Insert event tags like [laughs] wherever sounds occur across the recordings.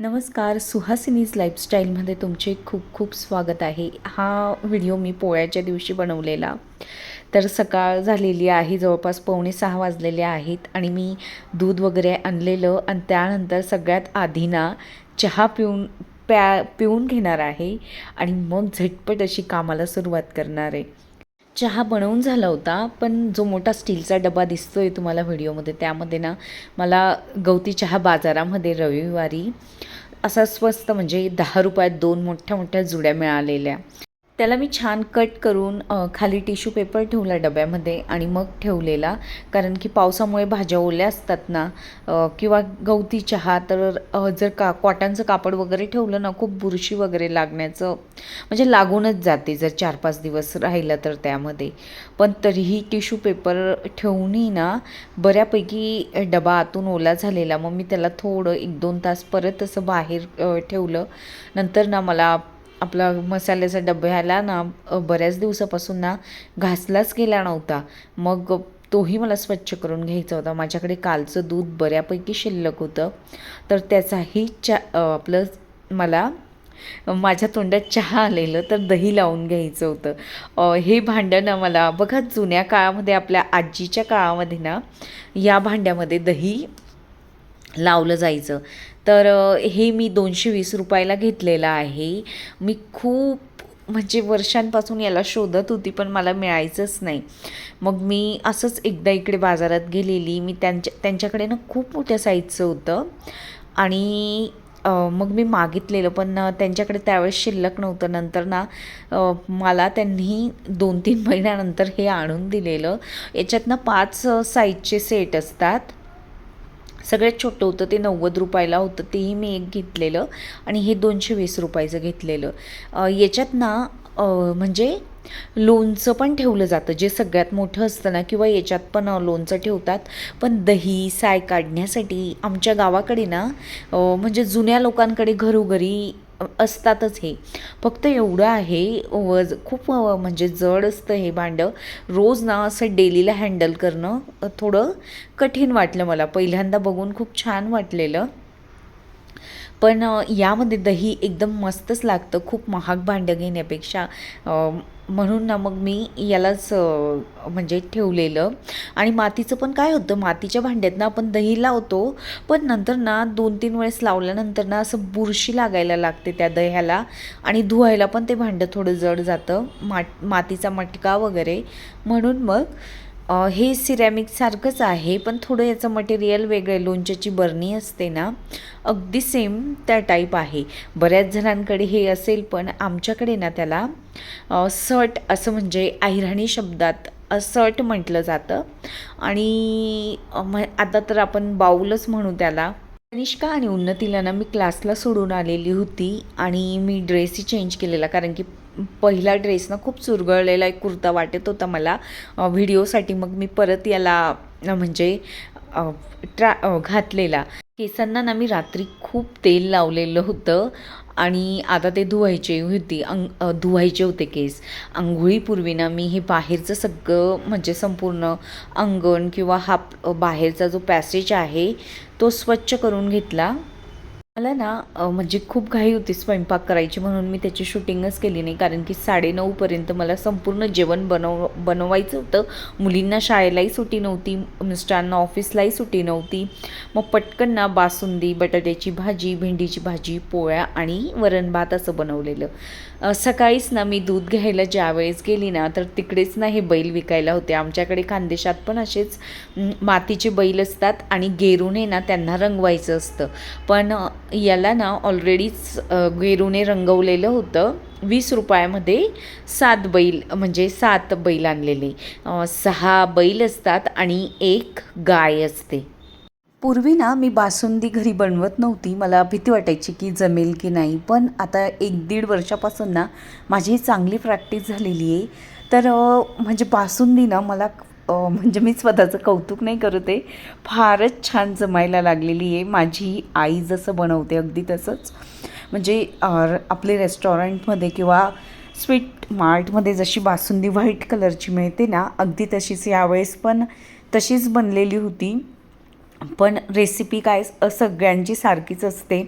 नमस्कार सुहासिनीज लाईफस्टाईलमध्ये तुमचे खूप खूप स्वागत आहे. हा व्हिडिओ मी पोळ्याच्या दिवशी बनवलेला. तर सकाळ झालेली आहे जवळपास पावणे सहा वाजलेले आहेत आणि मी दूध वगैरे आणलेलं आणि त्यानंतर सगळ्यात आधी ना चहा पिऊन प्या पिऊन घेणार आहे आणि मग झटपट अशी कामाला सुरुवात करणार आहे. चहा बनवून झाला होता पण जो मोठा स्टीलचा डबा दिसतो आहे तुम्हाला व्हिडिओमध्ये त्यामध्ये ना मला गवती चहा बाजारामध्ये रविवारी असा स्वस्त म्हणजे दहा रुपयात दोन मोठ्या मोठ्या जुड्या मिळालेल्या. त्याला मी छान कट करून खाली टिश्यू पेपर ठेवला डब्यामध्ये आणि मग ठेवलेला. कारण की पावसामुळे भाज्या ओल्या असतात ना किंवा गवती चहा तर जर का कॉटनचं कापड वगैरे ठेवलं ना खूप बुरशी वगैरे लागण्याचं म्हणजे लागूनच जाते जर चार पाच दिवस राहिलं तर त्यामध्ये. पण तरीही टिश्यू पेपर ठेवूनही ना बऱ्यापैकी डबा आतून ओला झालेला. मग मी त्याला थोडं एक दोन तास परत असं बाहेर ठेवलं. नंतर ना मला आपला मसाल्याचा डब्याला ना बऱ्याच दिवसापासून ना घासलाच गेला नव्हता. मग तोही मला स्वच्छ करून घ्यायचा होता. माझ्याकडे कालचं दूध बऱ्यापैकी शिल्लक होतं. तर त्याचाही चा आपलं मला माझ्या तोंडात चहा आलेलं तर दही लावून घ्यायचं होतं. हे भांडं ना मला बघा जुन्या काळामध्ये आपल्या आजीच्या काळामध्ये ना या भांड्यामध्ये दही लावलं जायचं. तर हे मी दोनशे वीस रुपयाला घेतलेलं आहे. मी खूप म्हणजे वर्षांपासून याला शोधत होती पण मला मिळायचंच नाही. मग मी असंच एकदा इकडे बाजारात गेलेली. मी त्यांच्या त्यांच्याकडे ना खूप मोठ्या साईजचं होतं. आणि मग मी मागितलेलं पण त्यांच्याकडे त्यावेळेस शिल्लक नव्हतं. नंतर ना मला त्यांनी दोन तीन महिन्यानंतर हे आणून दिलेलं. याच्यात ना पाच साईजचे सेट असतात. सगळ्यात छोटं होतं ते नव्वद रुपयाला होतं तेही मी एक घेतलेलं आणि हे दोनशे वीस रुपयाचं घेतलेलं. याच्यात ना म्हणजे लोणचं पण ठेवलं जातं जे सगळ्यात मोठं असतं ना किंवा याच्यात पण लोणचं ठेवतात. पण दही साय काढण्यासाठी आमच्या गावाकडे ना म्हणजे जुन्या लोकांकडे घरोघरी असतातच हे. फक्त एवढं आहे वज खूप म्हणजे जड असतं हे भांडं. रोज ना असं डेलीला हँडल करणं थोडं कठीण वाटलं मला. पहिल्यांदा बघून खूप छान वाटलेलं. पण यामध्ये दही एकदम मस्तच लागतं खूप महाग भांडं घेण्यापेक्षा. म्हणून ना मग मी यालाच म्हणजे ठेवलेलं. आणि मातीचं पण काय होतं मातीच्या भांड्यात ना आपण दही लावतो पण नंतर ना दोन तीन वेळेस लावल्यानंतर ना असं बुरशी लागायला लागते त्या दह्याला. आणि धुवायला पण ते भांडं थोडं जड जातं माट मातीचा मटका वगैरे. म्हणून मग हे सिरॅमिकसारखंच आहे पण थोडं याचं मटेरियल वेगळं आहे. लोणच्याची बरणी असते ना अगदी सेम त्या टाईप आहे. बऱ्याच जणांकडे हे असेल पण आमच्याकडे ना त्याला सट असं म्हणजे आहिराणी शब्दात असट सट म्हटलं जातं. आणि आता तर आपण बाऊलच म्हणू त्याला. कनिष्का आणि उन्नतीला ना मी क्लासला सोडून आलेली होती आणि मी ड्रेसही चेंज केलेला कारण की पहिला ड्रेस ना खूप चुरगळलेला एक कुर्ता वाटत होता मला. व्हिडिओसाठी मग मी परत याला म्हणजे ट्रा घातलेला. केसांना ना मी रात्री खूप तेल लावलेलं होतं आणि आता ते धुवायचे होती अंग धुवायचे होते केस. आंघोळीपूर्वी ना मी हे बाहेरचं सगळं म्हणजे संपूर्ण अंगण किंवा हा बाहेरचा जो पॅसेज आहे तो स्वच्छ करून घेतला. मला ना म्हणजे खूप घाई होती स्वयंपाक करायची म्हणून मी त्याची शूटिंगच केली नाही. कारण की साडेनऊपर्यंत मला संपूर्ण जेवण बनव बनवायचं होतं. मुलींना शाळेलाही सुटी नव्हती मिस्टरांना ऑफिसलाही सुट्टी नव्हती. मग पटकन ना बासुंदी बटाट्याची भाजी भेंडीची भाजी पोळ्या आणि वरण भात असं बनवलेलं. सकाळीच ना मी दूध घ्यायला ज्यावेळेस गेली ना तर तिकडेच ना हे बैल विकायला होते. आमच्याकडे खानदेशात पण असेच मातीचे बैल असतात आणि गेरूने ना त्यांना रंगवायचं असतं. पण याला ना ऑलरेडीच गेरूने रंगवलेलं होतं. वीस रुपयामध्ये सात बैल म्हणजे सात बैल आणलेले. सहा बैल असतात आणि एक गाय असते. पूर्वी ना मी बासुंदी घरी बनवत नव्हती. मला भीती वाटायची की जमेल की नाही. पण आता एक दीड वर्षापासून ना माझी चांगली प्रॅक्टिस झालेली आहे. तर म्हणजे बासुंदी ना मला म्हणजे मी स्वतःचं कौतुक नाही करत आहे फारच छान जमायला लागलेली आहे. माझी आई जसं बनवते अगदी तसंच. म्हणजे आपले रेस्टॉरंटमध्ये किंवा स्वीट मार्टमध्ये जशी बासुंदी व्हाईट कलरची मिळते ना अगदी तशीच यावेळेस पण तशीच बनलेली होती. पण रेसिपी काय सगळ्यांची सारखीच असते.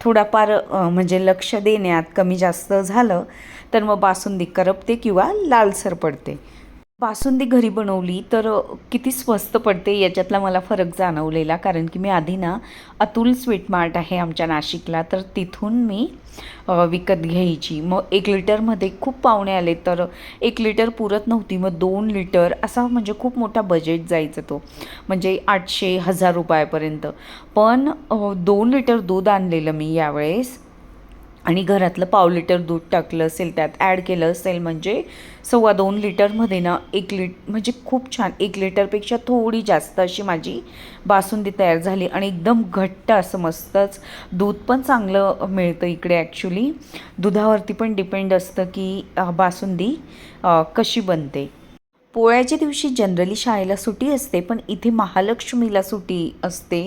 थोडाफार म्हणजे लक्ष देण्यात कमी जास्त झालं तर मग बासुंदी करपते किंवा लालसर पडते. बासुंदी घरी बनवली तर किती स्वस्त पडते याच्यातला मला फरक जाणवलेला. कारण की मी आधी ना अतुल स्वीट मार्ट आहे आमच्या नाशिकला तर तिथून मी विकत घ्यायची. मग एक लिटरमध्ये खूप पाहुणे आले तर एक लिटर पुरत नव्हती मग दोन लिटर असा म्हणजे खूप मोठा बजेट जायचा तो. म्हणजे आठशे हजार रुपयापर्यंत. पण दोन लिटर दूध आणलेलं मी यावेळेस. आणि घरातलं पाव लिटर दूध टाकलं असेल त्यात ॲड केलं असेल म्हणजे सव्वा दोन लिटरमध्ये ना एक लिट म्हणजे खूप छान एक लिटरपेक्षा थोडी जास्त अशी माझी बासुंदी तयार झाली आणि एकदम घट्ट असं मस्तच दूध पण चांगलं मिळतं इकडे ॲक्च्युली दुधावरती पण डिपेंड असतं की बासुंदी कशी बनते. पोळ्याच्या दिवशी जनरली शाळेला सुट्टी असते पण इथे महालक्ष्मीला सुट्टी असते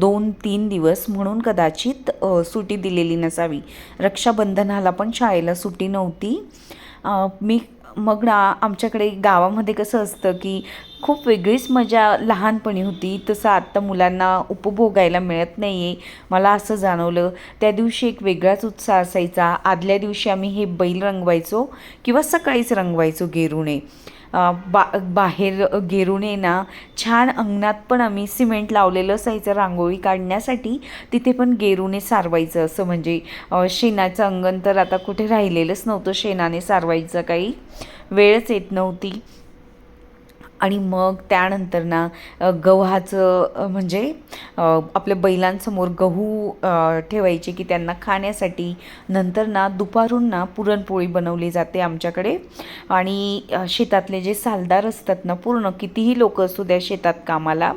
दोन तीन दिवस म्हणून कदाचित सुटी सुट्टी दिलेली नसावी. रक्षाबंधनाला पण शाळेला सुट्टी नव्हती. मी मग ना आमच्याकडे गावामध्ये कसं असतं की खूप वेगळीच मजा लहानपणी होती. तसं आत्ता मुलांना उपभोगायला मिळत नाही आहे मला असं जाणवलं त्या दिवशी एक वेगळाच उत्साह असायचा. आदल्या दिवशी आम्ही हे बैल रंगवायचो किंवा सकाळीच रंगवायचो गेरुणे बा बाहेर गेरुणे ना छान अंगणात पण आम्ही सिमेंट लावलेलं असायचं रांगोळी काढण्यासाठी तिथे पण गेरूने सारवायचं असं म्हणजे शेणाचं अंगण तर आता कुठे राहिलेलंच नव्हतं शेणाने सारवायचं काही. वेळच येत नव्हती. आणि मग त्यानंतर ना गव्हाचं म्हणजे आपल्या बैलांसमोर गहू ठेवायचे की त्यांना खाण्यासाठी. नंतर ना दुपारून ना पुरणपोळी बनवली जाते आमच्याकडे. आणि शेतातले जे सालदार असतात ना पूर्ण कितीही लोक असू द्या शेतात कामाला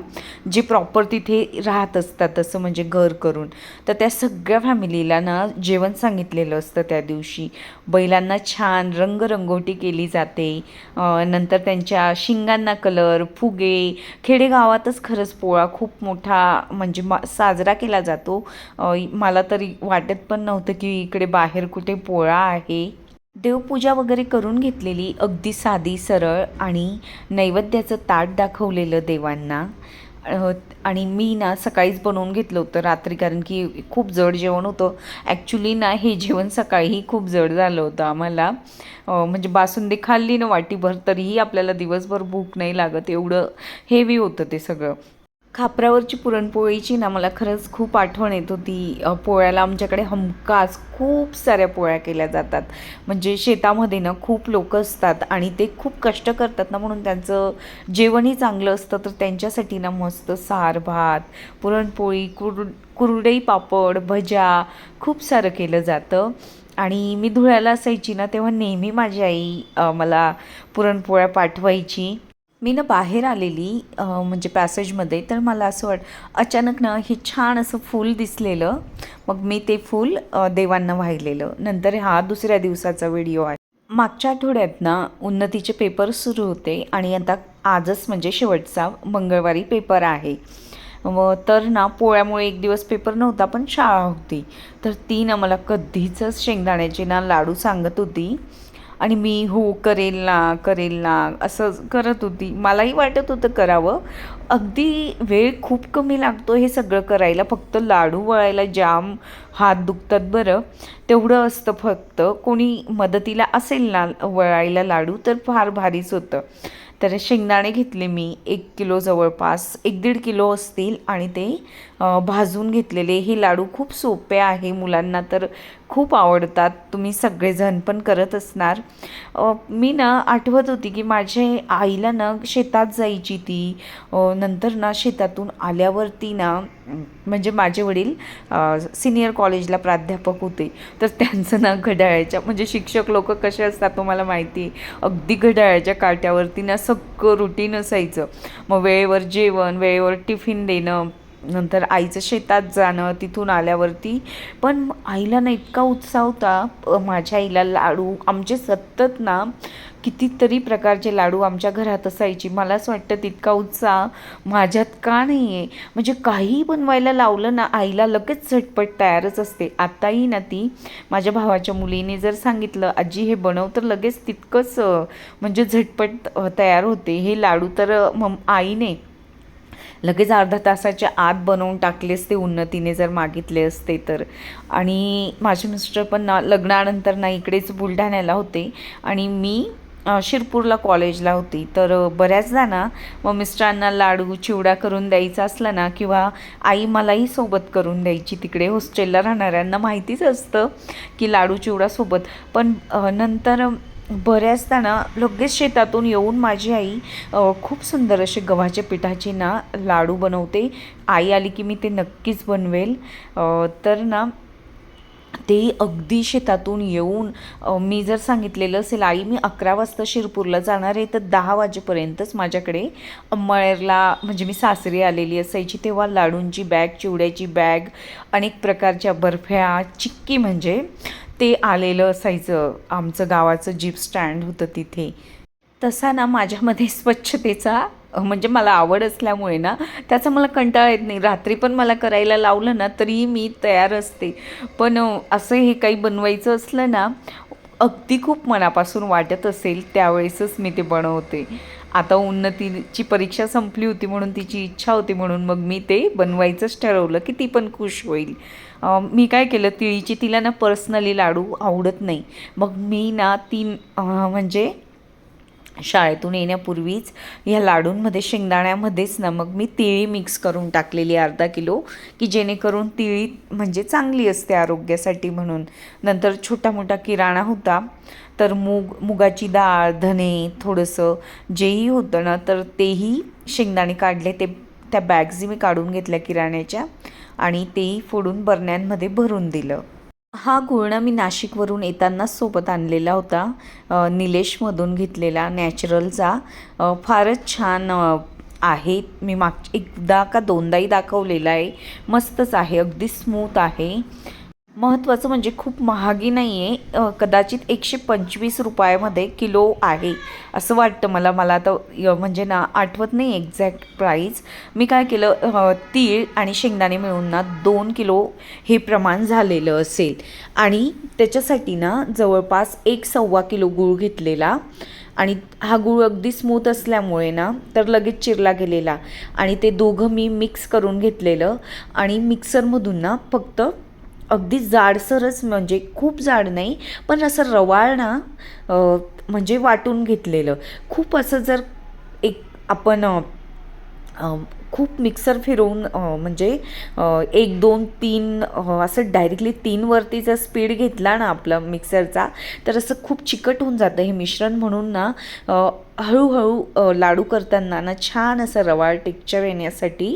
जे प्रॉपर तिथे राहत असतात असं म्हणजे घर करून. तर त्या सगळ्या फॅमिलीला ना जेवण सांगितलेलं असतं त्या दिवशी. बैलांना छान रंगरंगोटी केली जाते. नंतर त्यांच्या शिंगांना कलर फुगे खेडेगावातच खरंच पोळा खूप मोठा म्हणजे मा साजरा केला जातो. मला तरी वाटत पण नव्हतं की इकडे बाहेर कुठे पोळा आहे. देवपूजा वगैरे करून घेतलेली अगदी साधी सरळ आणि नैवेद्याचं ताट दाखवलेलं देवांना. आणि मी ना सकाळीच बनवून घेतलं होतं रात्री कारण की खूप जड जेवण होतं. ॲक्च्युली ना हे जेवण सकाळीही खूप जड झालं होतं आम्हाला. म्हणजे बासुंदी खाल्ली ना वाटीभर तरीही आपल्याला दिवसभर भूक नाही लागत. एवढं हेवी होतं ते सगळं. खापरावरची पुरणपोळीची ना मला खरंच खूप आठवण येत होती. पोळ्याला आमच्याकडे हमखास खूप साऱ्या पोळ्या केल्या जातात. म्हणजे शेतामध्ये ना खूप लोक असतात आणि ते खूप कष्ट करतात ना म्हणून त्यांचं जेवणही चांगलं असतं. तर त्यांच्यासाठी ना मस्त सार भात पुरणपोळी कुर कुरडई पापड भज्या खूप सारं केलं जातं. आणि मी धुळ्याला असायची ना तेव्हा नेहमी माझी आई मला पुरणपोळ्या पाठवायची. मी ना बाहेर आलेली म्हणजे पॅसेजमध्ये तर मला असं वाट अचानक ना हे छान असं फूल दिसलेलं. मग मी ते फूल देवांना वाहिलेलं. नंतर हा दुसऱ्या दिवसाचा व्हिडिओ आहे. मागच्या आठवड्यात ना उन्नतीचे पेपर सुरू होते आणि आता आजच म्हणजे शेवटचा मंगळवारी पेपर आहे. व तर ना पोळ्यामुळे एक दिवस पेपर नव्हता पण शाळा होती. तर ती ना मला कधीच शेंगदाण्याचे ना लाडू सांगत होती. आणि मी हो करेल ना करेल ना असं करत होती. मलाही वाटत होतं करावं. अगदी वेळ खूप कमी लागतो हे सगळं करायला. फक्त लाडू वळायला जाम हात दुखतात बरं. तेवढं असतं फक्त. कोणी मदतीला असेल ना वळायला लाडू तर फार भारीच होतं. तर शेंगदाणे घेतले मी. एक किलो जवळपास एक दीड किलो असतील आणि ते भाजून घेतलेले. हे लाडू खूप सोपे आहे मुलांना तर खूप आवडतात. तुम्ही सगळेजण पण करत असणार. मी ना आठवत होती की माझ्या आईला ना शेतात जायची ती. नंतर ना शेतातून आल्यावरती ना म्हणजे माझे वडील सिनियर कॉलेजला प्राध्यापक होते. तर त्यांचं ना घड्याळ्याच्या म्हणजे शिक्षक लोक कसे असतात तुम्हाला माहिती आहे. अगदी घड्याळाच्या काट्यावरती ना सगळं रुटीन असायचं. मग वेळेवर जेवण वेळेवर टिफिन देणं नंतर आईचं शेतात जाणं तिथून आल्यावरती. पण आईला ना इतका उत्साह होता माझ्या आईला लाडू आमचे सतत ना कितीतरी प्रकारचे लाडू आमच्या घरात असायची. मला असं वाटतं तितका उत्साह माझ्यात का नाही आहे म्हणजे काहीही बनवायला लावलं ना आईला लगेच झटपट तयारच असते. आताही ना ती माझ्या भावाच्या मुलीने जर सांगितलं आजी हे बनव तर लगेच तितकंच म्हणजे झटपट तयार होते. हे लाडू तर मम आईने लगेच अर्धा तासाच्या आत बनवून टाकले असते उन्नतीने जर मागितले असते तर. आणि माझे मिस्टर पण ना लग्नानंतर ना इकडेच बुलढाण्याला होते आणि मी शिरपूरला कॉलेजला होती. तर बऱ्याचदा ना मग मिस्टरांना लाडू चिवडा करून द्यायचा असला ना किंवा आई मलाही सोबत करून द्यायची. तिकडे हॉस्टेलला राहणाऱ्यांना माहितीच असतं की लाडू चिवडा सोबत. पण नंतर बऱ्याचदा ना लगेच शेतातून येऊन माझी आई खूप सुंदर असे गव्हाच्या पिठाचे ना लाडू बनवते. आई आली की मी ते नक्कीच बनवेल. तर ना ते अगदी शेतातून येऊन मी जर सांगितलेलं असेल आई मी अकरा वाजता शिरपूरला जाणार आहे तर दहा वाजेपर्यंतच माझ्याकडे मळेरला म्हणजे मी सासरी आलेली असायची तेव्हा लाडूंची बॅग चिवड्याची बॅग अनेक प्रकारच्या बर्फ्या चिक्की म्हणजे ते आलेलं असायचं. आमचं गावाचं जीप स्टँड होतं तिथे. तसा ना माझ्यामध्ये स्वच्छतेचा म्हणजे मला आवड असल्यामुळे ना त्याचा मला कंटाळा येत नाही. रात्री पण मला करायला लावलं ना तरीही मी तयार असते. पण असं हे काही बनवायचं असलं ना अगदी खूप मनापासून वाटत असेल त्यावेळेसच मी ते बनवते. आता उन्नतीची परीक्षा संपली होती म्हणून तिची इच्छा होती म्हणून मग मी ते बनवायचंच ठरवलं की ती पण खुश होईल. मी काय केलं तिळीची तिला ना पर्सनली लाडू आवडत नाही. मग मी ना ती म्हणजे शाळेतून येण्यापूर्वीच ह्या लाडूंमध्ये शेंगदाण्यामध्येच ना मग मी तिळी मिक्स करून टाकलेली अर्धा किलो की जेणेकरून तिळी म्हणजे चांगली असते आरोग्यासाठी म्हणून. नंतर छोटा मोठा किराणा होता तर मूग मुगाची डाळ धने थोडंसं जेही होतं ना तर तेही शेंगदाणे काढले ते त्या बॅग्सही मी काढून घेतल्या किराण्याच्या आणि तेही फोडून बरण्यांमध्ये भरून दिलं. हा गुळणा मी नाशिकवरून येतानाच सोबत आणलेला होता. निलेशमधून घेतलेला नॅचरलचा. फारच छान आहे. मी माग एकदा का दोनदाही दाखवलेला आहे. मस्तच आहे. अगदी स्मूथ आहे. महत्त्वाचं म्हणजे खूप महागी नाही आहे कदाचित एकशे पंचवीस रुपयामध्ये किलो आहे. असं वाटतं मला. मला आता य- म्हणजे ना आठवत नाही एक्झॅक्ट प्राईस. मी काय केलं तीळ आणि शेंगदाणे मिळून ना दोन किलो हे प्रमाण झालेलं असेल. आणि त्याच्यासाठी ना जवळपास एक सव्वा किलो गूळ घेतलेला. आणि हा गूळ अगदी स्मूथ असल्यामुळे ना तर लगेच चिरला गेलेला. आणि ते दोघं मी मिक्स करून घेतलेलं. आणि मिक्सरमधून ना फक्त अगदी जाडसरच म्हणजे खूप जाड नाही पण असं रवाळ ना म्हणजे वाटून घेतलेलं. खूप असं जर एक आपण खूप मिक्सर फिरवून म्हणजे एक दोन तीन असं डायरेक्टली तीनवरती जर स्पीड घेतला ना आपला मिक्सरचा तर असं खूप चिकट होऊन जातं. हे मिश्रण म्हणून ना हळूहळू लाडू करताना ना छान असं रवाळ टेक्चर येण्यासाठी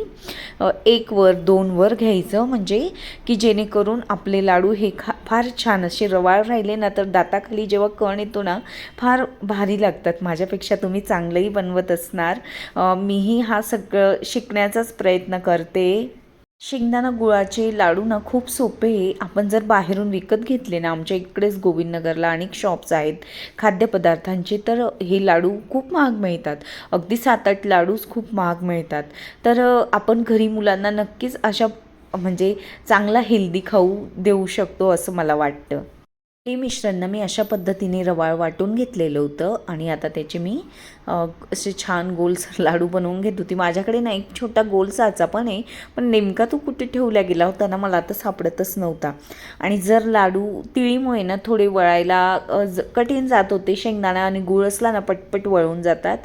एक वर दोन वर घ्यायचं. म्हणजे की जेणेकरून आपले लाडू हे खा फार छान असे रवाळ राहिले ना तर दाताखाली जेव्हा कण येतो ना फार भारी लागतात. माझ्यापेक्षा तुम्ही चांगलंही बनवत असणार. मीही हा सगळं शिकण्याचाच प्रयत्न करते. शेंगदाणा गुळाचे लाडू ना खूप सोपे आहे. आपण जर बाहेरून विकत घेतले ना आमच्या इकडेच गोविंदनगरला अनेक शॉप्स आहेत खाद्यपदार्थांचे तर हे लाडू खूप महाग मिळतात. अगदी सात आठ लाडूच खूप महाग मिळतात. तर आपण घरी मुलांना नक्कीच अशा म्हणजे चांगला हेल्दी खाऊ देऊ शकतो असं मला वाटतं. हे मिश्रण मी अशा पद्धतीने रवाळ वाटून घेतलेलं होतं आणि आता त्याचे मी असे छान गोलसर लाडू बनवून घेत होती. माझ्याकडे ना एक छोटा गोलसाचा पण आहे पण नेमका तो कुठे ठेवला गेला होता ना मला आता सापडतच नव्हता. आणि जर लाडू तिळीमुळे ना थोडे वळायला ज- कठीण जात होते शेंगदाणा आणि गुळ असला ना पटपट वळून जातात.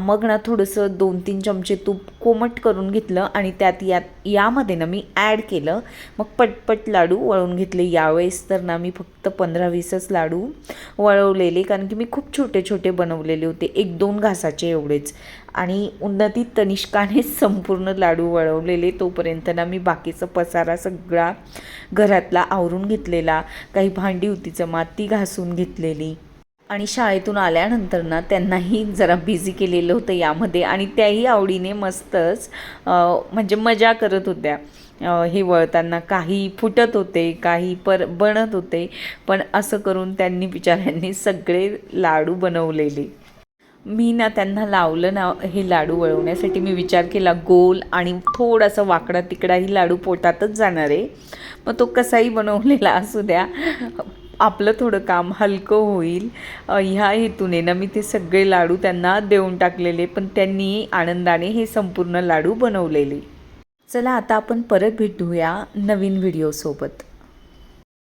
मग ना थोडंसं दोन तीन चमचे तूप कोमट करून घेतलं आणि त्यात यात यामध्ये ना मी ॲड केलं. मग पटपट लाडू वळून घेतले. यावेळेस तर ना मी फक्त पंधरा वीसच लाडू वळवलेले कारण की मी खूप छोटे छोटे बनवलेले होते. एक दोन घासाचे एवढेच. आणि उन्नती तनिष्काने [laughs] संपूर्ण लाडू वळवलेले तोपर्यंत ना मी बाकीचा पसारा सगळा घरातला आवरून घेतलेला. काही भांडी होती जमा ती घासून घेतलेली. आणि शाळेतून आल्यानंतर ना त्यांनाही जरा बिझी केलेलं होतं यामध्ये. आणि त्याही आवडीने मस्तच म्हणजे मजा करत होत्या. हे वळताना काही फुटत होते काही पर बनत होते. पण असं करून त्यांनी बिचाऱ्यांनी सगळे लाडू बनवलेले. मी ना त्यांना लावलं ना हे लाडू वळवण्यासाठी मी विचार केला गोल आणि थोडासा वाकडा तिकडाही लाडू पोटातच जाणार आहे. मग तो कसाही बनवलेला असू द्या आपलं थोडं काम हलकं होईल. ह्या हेतूने ना मी ते सगळे लाडू त्यांना देऊन टाकलेले पण त्यांनी आनंदाने हे संपूर्ण लाडू बनवलेले. चला आता आपण परत भेटूया नवीन व्हिडिओसोबत